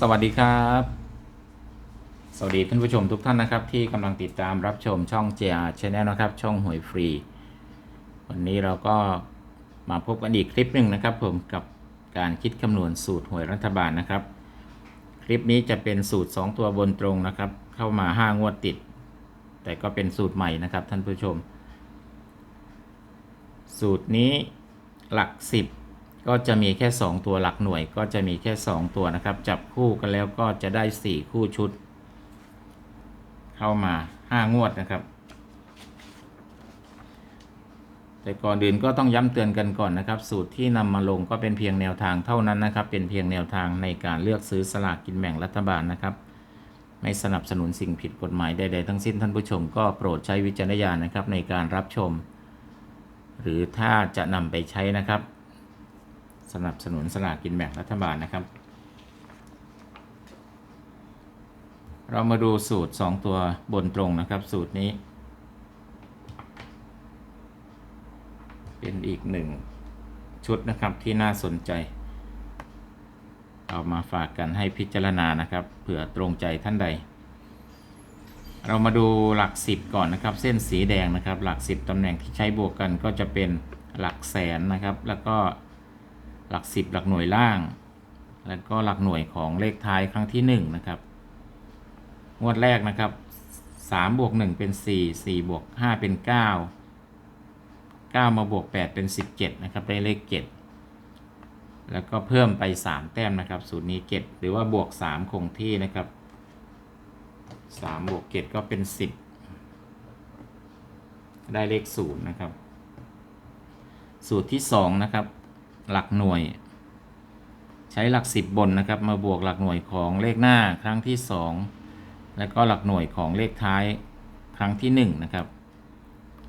สวัสดีครับ สวัสดีท่านผู้ชมทุกท่านนะครับ ที่กำลังติดตามรับชมช่อง JR Channel นะครับ ช่องหวยฟรี วันนี้เราก็มาพบกันอีกคลิปหนึ่งนะครับ ผมกับการคิดคำนวณสูตรหวยรัฐบาลนะครับ คลิปนี้จะเป็นสูตร 2 ตัวบนตรงนะครับ เข้ามา 5 งวดติด แต่ก็เป็นสูตรใหม่นะครับท่านผู้ชม สูตรนี้หลัก 10 ก็จะมีแค่ 2 ตัวหลักหน่วยก็จะมีแค่ 2 ตัวนะครับ จับคู่กันแล้วก็จะได้ 4 คู่ชุด เข้ามา 5 งวดนะครับ แต่ก่อนอื่นก็ต้องย้ำเตือนกันก่อนนะครับ สูตรที่นำมาลงก็เป็นเพียงแนวทางเท่านั้นนะครับ เป็นเพียงแนวทางในการเลือกซื้อสลากกินแบ่งรัฐบาลนะครับ ไม่สนับสนุนสิ่งผิดกฎหมายใดๆทั้งสิ้นท่านผู้ชมก็โปรดใช้วิจารณญาณนะครับในการรับชม หรือถ้าจะนำไปใช้นะครับ สนับสนุนสลากกินแบ่งรัฐบาลนะครับ เรามาดูสูตร 2 ตัวบนตรงนะครับ สูตรนี้ เป็นอีกหนึ่งชุดนะครับที่น่าสนใจ เอามาฝากกันให้พิจารณานะครับเผื่อตรงใจท่านใด เรามาดูหลักสิบก่อนนะครับ เส้นสีแดงนะครับ หลักสิบตำแหน่งที่ใช้บวกกันก็จะเป็นหลักแสนนะครับ แล้วก็ หลักสิบหลักหน่วยล่าง แล้วก็หลักหน่วยของเลขท้ายครั้งที่หนึ่งนะครับ งวดแรกนะครับสามบวกหนึ่งเป็นสี่สี่บวกห้าเป็นเก้าเก้ามาบวกแปดเป็นสิบเจ็ดนะครับ ได้เลขเจ็ดแล้วก็เพิ่มไปสามแต้มนะครับ สูตรนี้เจ็ดหรือว่าบวกสามคงที่นะครับสามบวกเจ็ดก็เป็นสิบได้เลขศูนย์นะครับ สูตรที่สองนะครับ หลักหน่วย ใช้หลักสิบบนนะครับ มาบวกหลักหน่วยของเลขหน้าครั้งที่สองแล้วก็หลักหน่วยของเลขท้ายครั้งที่หนึ่งนะครับ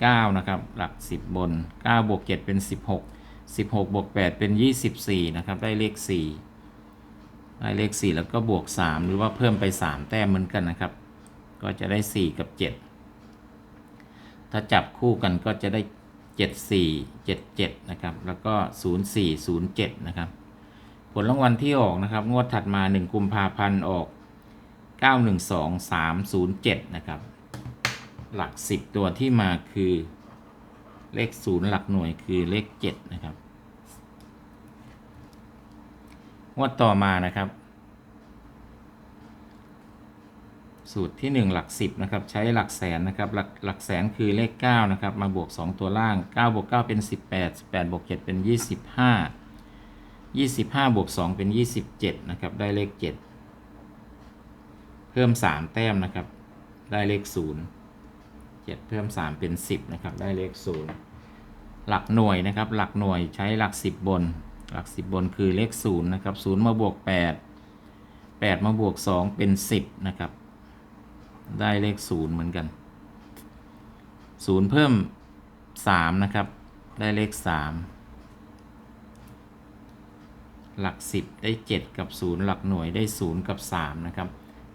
เก้านะครับ หลักสิบบนเก้าบวกเจ็ดเป็นสิบหกสิบหกบวกแปดเป็นยี่สิบสี่นะครับ ได้เลขสี่ได้เลขสี่แล้วก็บวกสามหรือว่าเพิ่มไปสามแต้มเหมือนกันนะครับ ก็จะได้สี่กับเจ็ดถ้าจับคู่กันก็จะได้ เจ็ดสี่เจ็ดเจ็ดนะครับ แล้วก็ศูนย์สี่ศูนย์เจ็ดนะครับ ผลรางวัลที่ออกนะครับ งวดถัดมา 1 กุมภาพันธ์ออก 912307 นะครับ หลัก 10 ตัวที่มาคือเลข 0 หลักหน่วยคือเลข 7 นะครับ งวดต่อมานะครับ สูตรที่ 1 หลัก 10นะครับใช้หลักแสนนะครับหลักหลักแสนคือเลข9นะครับมาบวก 2 ตัวล่าง9บวก9เป็น 18 18บวก7เป็น 25 25บวก2เป็น 27นะครับได้เลข 7 เพิ่ม 3 แต้มนะครับได้เลข 0 7 เพิ่ม 3 เป็น 10นะครับได้เลข 0 หลักหน่วยนะครับหลักหน่วยใช้หลัก 10 บน หลัก 10 บนคือเลข0นะครับ0มาบวก 8 8 มาบวก 2 เป็น 10นะครับ ได้เลข0เหมือนกัน0เพิ่ม3นะครับ ได้เลข3หลัก10ได้7กับ0หลักหน่วยได้0กับ3นะครับ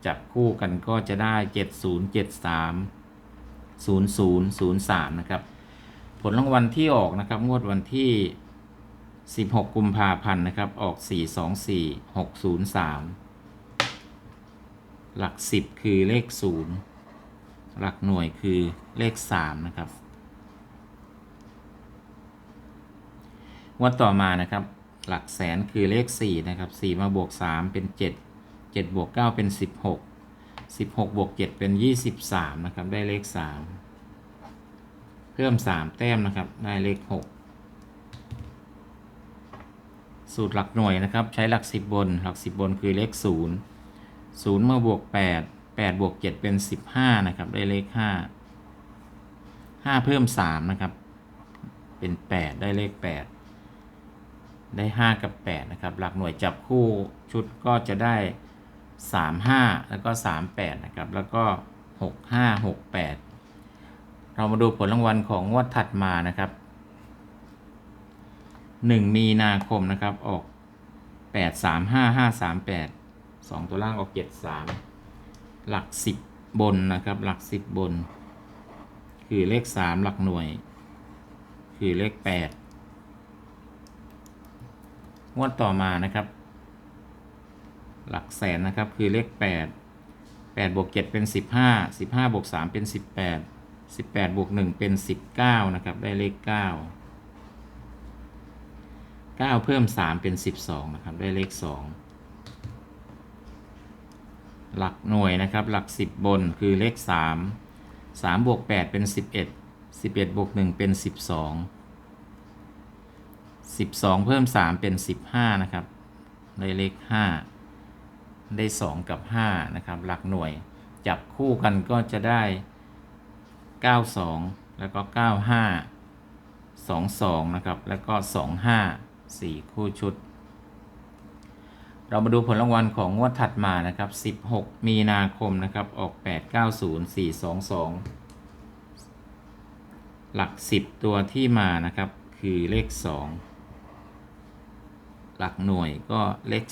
จับคู่กันก็จะได้70 73 00 03นะครับ ผลรางวัลที่ออกนะครับ งวดวันที่ 16 กุมภาพันธ์นะครับ ออก 424 603 หลัก 10 คือเลข 0 หลักหน่วยคือเลข 3 นะครับงวดต่อมานะครับ หลักแสนคือเลข 4 นะครับ 4 มาบวก 3 เป็น 7 7 บวก 9 เป็น 16 16 บวก 7 เป็น 23 นะครับ ได้เลข 3 เพิ่ม 3 แต้มนะครับ ได้เลข 6 สูตรหลักหน่วยนะครับ ใช้หลัก 10 บน หลัก 10 บนคือเลข 0 0มาบวก 8 8บวก7เป็น 15 นะครับ ได้เลข 5 5 เพิ่ม 3 นะครับ เป็น 8 ได้เลข 8 ได้ 5 กับ 8 นะครับ หลักหน่วยจับคู่ชุดก็จะได้ 3 5 แล้วก็ 3 8 นะครับ แล้วก็ 6 5 6 8 เรามาดูผลรางวัลของงวดถัดมานะครับ 1 มีนาคมนะครับ ออก 8 3 5 5 3 8 2ตัวล่างออก7 3หลัก10บนนะครับ หลัก10บน คือเลข3หลักหน่วย คือเลข8งวดต่อมานะครับ หลักแสนนะครับคือเลข8 8บวก7เป็น15 15บวก3เป็น18 18บวก1เป็น19นะครับ ได้เลข9 9เพิ่ม3เป็น12นะครับ ได้เลข2 หลักหน่วยนะครับ หลัก 10 บนคือเลข 3 3บวก8เป็น 11 11บวก1เป็น 12 12 เพิ่ม 3 เป็น 15 นะครับ ได้เลข 5 ได้ 2 กับ 5 นะครับ หลักหน่วยจับคู่กันก็จะได้ 92 แล้วก็ 95 22 นะครับ แล้วก็ 25 4 คู่ชุด เรามาดูผลรางวัลของงวดถัดมานะครับ 16 มีนาคมนะครับ ออก 890 422 หลัก 10 ตัวที่มานะครับ คือเลข 2 หลักหน่วยก็เลข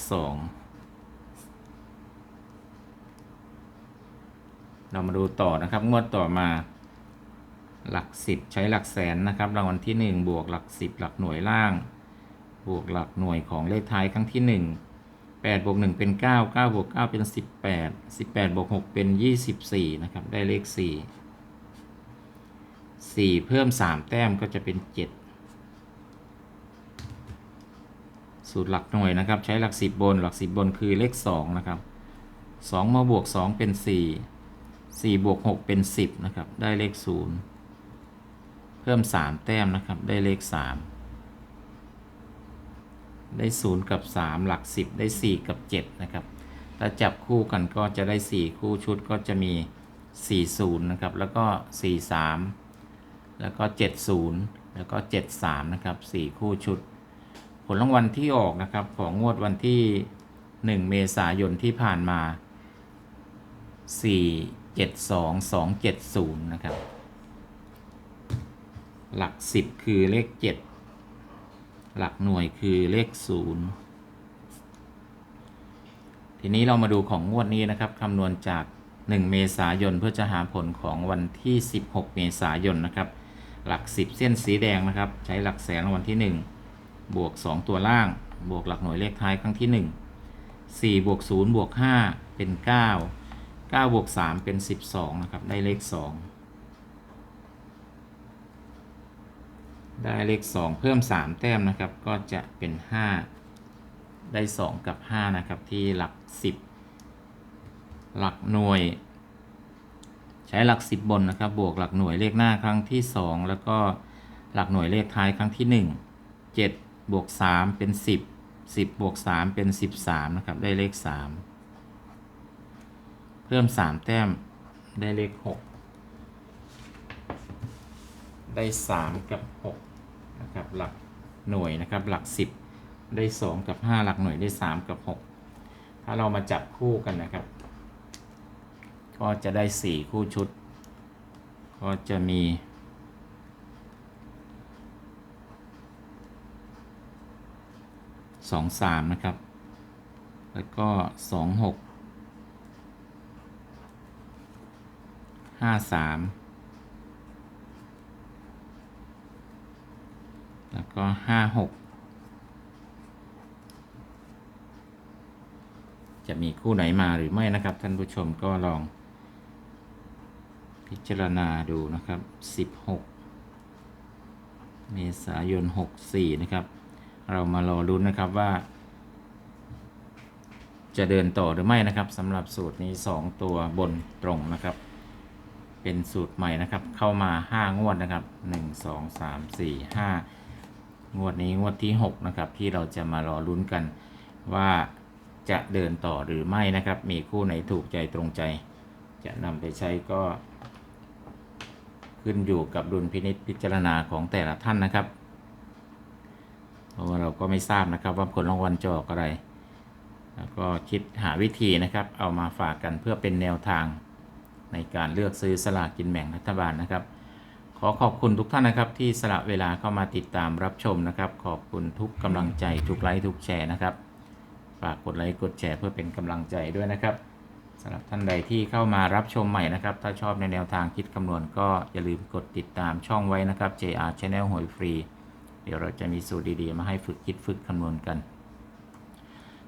2 เรามาดูต่อนะครับ งวดต่อมาหลัก 10 ใช้หลักแสนนะครับ รางวัลที่ 1 บวกหลัก 10 หลักหน่วยล่าง บวกหลักหน่วยของเลขท้ายครั้งที่ 1 8บวก1เป็น 9 9บวก9เป็น 18 18บวก6เป็น 24 นะครับ ได้เลข 4 4 เพิ่ม 3 แต้มก็จะเป็น 7 สูตรหลักหน่วยนะครับ ใช้หลัก 10 บน หลัก 10 บนคือเลข 2 นะครับ 2 มาบวก 2 เป็น 4 4บวก6เป็น 10 นะครับ ได้เลข 0 เพิ่ม 3 แต้มนะครับ ได้เลข 3 ได้ 0 กับ 3 หลัก 10 ได้ 4 กับ 7 นะครับ ถ้าจับคู่กันก็จะได้ 4 คู่ชุดก็จะมี 40 นะครับ แล้วก็ 43 แล้วก็ 70 แล้วก็ 73 นะครับ 4 คู่ชุด ผลรางวัลที่ออกนะครับของงวดวันที่ 1 เมษายนที่ผ่านมา 4 7 2 2 7 0 นะครับ หลัก 10 คือเลข 7 หลักหน่วยคือเลข 0 ทีนี้เรามาดูของงวดนี้นะครับคำนวณจาก 1 เมษายนเพื่อจะหาผลของวันที่ 16 เมษายนนะครับ หลัก 10 เส้นสีแดงนะครับ ใช้หลักแสนวัลที่ 1 บวก 2 ตัวล่าง บวกหลักหน่วยเลขท้ายครั้งที่ 1 4 บวก 0 บวก 5 เป็น 9 9 บวก 3 เป็น 12 นะครับ ได้เลข 2 ได้เลข 2 เพิ่ม 3 แต้มนะครับ ก็จะเป็น 5 ได้ 2 กับ 5 นะครับ ที่หลัก 10 หลักหน่วย ใช้หลัก 10 บนนะครับ บวกหลักหน่วยเลขหน้าครั้งที่ 2 แล้วก็หลักหน่วยเลขท้ายครั้งที่ 1 7 บวก 3 เป็น 10 10 บวก 3 เป็น 13 นะครับ ได้เลข 3 เพิ่ม 3 แต้มได้เลข 6 ได้ 3 กับ 6 ครับหลักหน่วยนะครับหลัก 10 ได้ 2 กับ 5 หลักหน่วยได้ 3 กับ 6 ถ้าเรามาจับคู่กันนะครับ ก็จะได้ 4 คู่ชุด ก็จะมีสองสามนะครับ แล้วก็สองหกห้าสาม แล้วก็ห้าหกจะมีคู่ไหนมาหรือไม่นะครับ ท่านผู้ชมก็ลอง พิจารณาดูนะครับ 16 เมษายน 64 นะครับ เรามารอรุ้นนะครับว่า จะเดินต่อหรือไม่นะครับสำหรับสูตรนี้ 2 ตัวบนตรงนะครับ เป็นสูตรใหม่นะครับ เข้ามา 5 งวดนะครับ 1 2 3 4 5 งวดนี้งวดที่ 6 นะครับ ที่เราจะมารอลุ้นกันว่าจะเดินต่อหรือไม่นะครับ มีคู่ไหนถูกใจตรงใจ จะนำไปใช้ก็ ขึ้นอยู่กับดุลพินิษพิจารณาของแต่ละท่านนะครับเพราะว่าเราก็ไม่ทราบนะครับว่าผลรางวัลจะออกอะไร แล้วก็คิดหาวิธีนะครับ เอามาฝากกันเพื่อเป็นแนวทางในการเลือกซื้อสลากกินแบ่งรัฐบาลนะครับ ขอขอบคุณทุกท่านนะครับที่สละเวลาเข้ามาติดตามรับชมนะครับ ขอบคุณทุกกำลังใจทุกไลค์ทุกแชร์นะครับ ฝากกดไลค์กดแชร์เพื่อเป็นกำลังใจด้วยนะครับสำหรับท่านใดที่เข้ามารับชมใหม่นะครับ ถ้าชอบในแนวทางคิดคำนวณก็อย่าลืมกดติดตามช่องไว้นะครับ JR Channel หวยฟรี เดี๋ยวเราจะมีสูตรดีๆ มาให้ฝึกคิดฝึกคำนวณกัน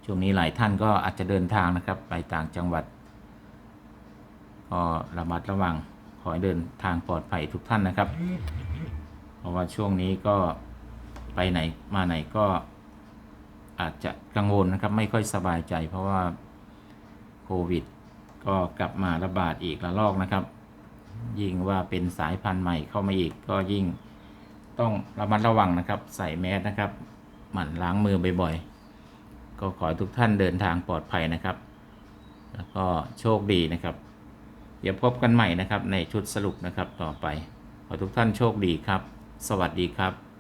ช่วงนี้หลายท่านก็อาจจะเดินทางนะครับ ไปต่างจังหวัดก็ระมัดระวัง ขอให้เดินทางปลอดภัยทุกท่านนะครับ เพราะว่าช่วงนี้ก็ไปไหนมาไหนก็อาจจะกังวลนะครับไม่ค่อยสบายใจ เพราะว่าโควิด ก็กลับมาระบาดอีกระลอกนะครับ ยิ่งว่าเป็นสายพันธุ์ใหม่เข้ามาอีกก็ยิ่งต้องระมัดระวังนะครับ ใส่แมสนะครับ หมั่นล้างมือบ่อยๆ ก็ขอให้ทุกท่านเดินทางปลอดภัยนะครับ แล้วก็โชคดีนะครับ เดี๋ยวพบกันใหม่นะครับในชุดสรุปนะครับต่อไป ขอทุกท่านโชคดีครับ สวัสดีครับ